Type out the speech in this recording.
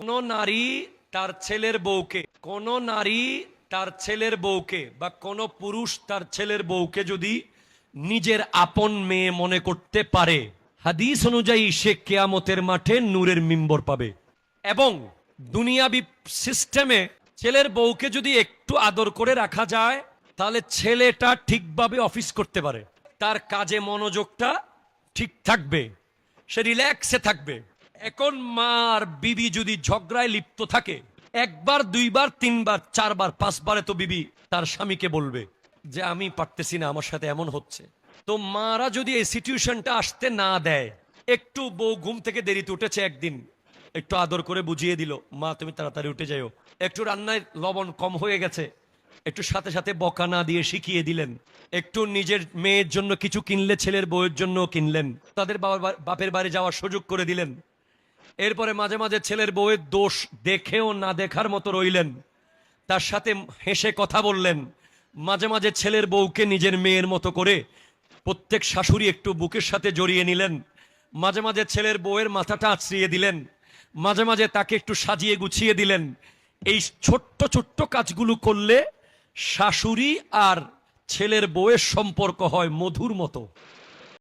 কোন নারী তার ছেলের বউকে, কোন নারী তার ছেলের বউকে বা কোন পুরুষ তার ছেলের বউকে যদি নিজের আপন মেয়ে মনে করতে পারে, হাদিস অনুযায়ী সে কেয়ামতের মাঠে নূরের মিম্বর পাবে। এবং দুনিয়াবি সিস্টেমে ছেলের বউকে যদি একটু আদর করে রাখা যায়, তাহলে ছেলেটা ঠিকভাবে অফিস করতে পারে। তার কাজে মনোযোগটা ঠিক থাকবে, সে রিল্যাক্সে থাকবে। এখন মার বিবি যদি ঝগড়ায় লিপ্ত থাকে, একবার, দুইবার, তিনবার, চারবার, পাঁচবারে তো বিবি তার স্বামীকে বলবে যে, আমি পারতেছি না, আমার সাথে এমন হচ্ছে। তো মারা যদি এই সিচুয়েশনটা আসতে না দেয়, একটু বউ ঘুম থেকে দেরিতে উঠেছে একদিন, একটু আদর করে বুঝিয়ে দিল, মা, তুমি তাড়াতাড়ি উঠে যাও একটু রান্নায় লবণ কম হয়ে গেছে, একটু সাথে সাথে বকা না দিয়ে শিখিয়ে দিলেন, একটু নিজের মেয়ের জন্য কিছু কিনলে, ছেলের বউয়ের জন্য কিনলেন, তাদের বাবার বাপের বাড়ি যাওয়ার সুযোগ করে দিলেন। এরপরে মাঝে মাঝে ছেলের বউয়ের দোষ দেখেও না দেখার মতো রইলেন। তার সাথে হেসে কথা বললেন। মাঝে মাঝে ছেলের বউকে নিজের মেয়ের মতো করে প্রত্যেক শাশুড়ি একটু বুকের সাথে জড়িয়ে নিলেন। মাঝে মাঝে ছেলের বউয়ের মাথাটা আছড়িয়ে দিলেন। মাঝে মাঝে তাকে একটু সাজিয়ে গুছিয়ে দিলেন। এই ছোট্ট ছোট্ট কাজগুলো করলে শাশুড়ি আর ছেলের বউয়ের সম্পর্ক হয় মধুর মতো।